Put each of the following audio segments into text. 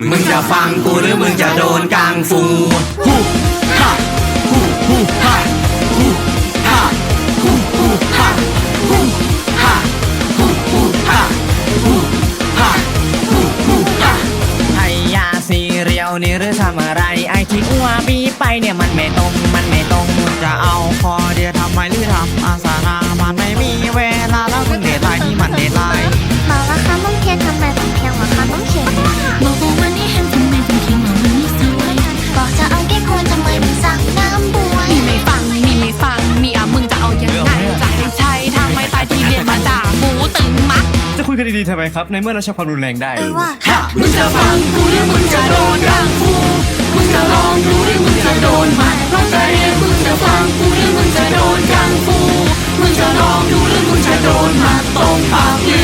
มึงจะฟังกูหรือมึงจะโดนกังฟูฮู้ฮ่าฮู้ฮู้ฮ่าฮู้ฮ่าฮู้ฮู้ฮ่าฮู้ฮ่าฮู้ฮู้ฮ่าฮู้ฮ่าฮู้ฮู้ฮ่าไอยาซีเรียวนี่หรือทำอะไรไอที่อ้วบีไปเนี่ยมันไม่ตรงมันไม่ตรงจะเอา ดีๆทำไมครับ ในเมื่อเราใช้ความรุนแรงได้เออว่ามึงจะฟังกูหรือมึงจะโดนกังฟูมึงจะลองดูหรือมึงจะโดนหมัดเพราะใจเรียนมึงจะฟังกูหรือมึงจะโดนกังฟูมึงจะลองดูหรือมึงจะโดนหมัดตรงปากลี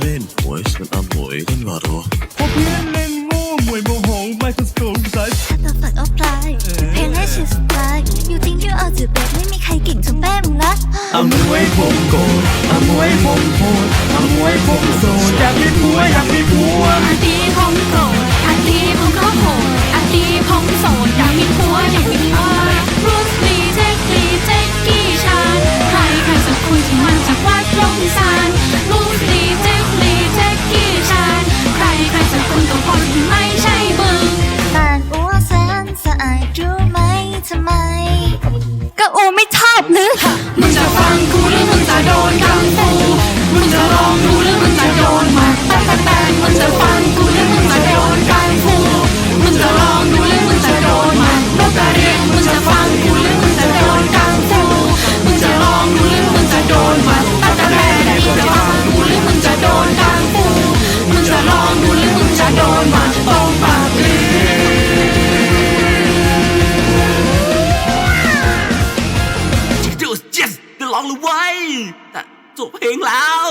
เล่นหวยฉันเอาหวยเล่นว่าหรอพอเพื่อนเล่นโง่มวยโมโหไมโครสโคปไซส์แต่ฝันออฟไล น์เพลงให้ชิสไลน์อยู่จริงที่เอาจืดแบบไม่มีใครเก่งเท่าแป้มึงนะเอามวยผมโกรธเอามวยผมโหดเอามวยผมโซดา ไม่ชอบหรือมึงจะฟังกูหรือ แต่จบเพลงแล้ว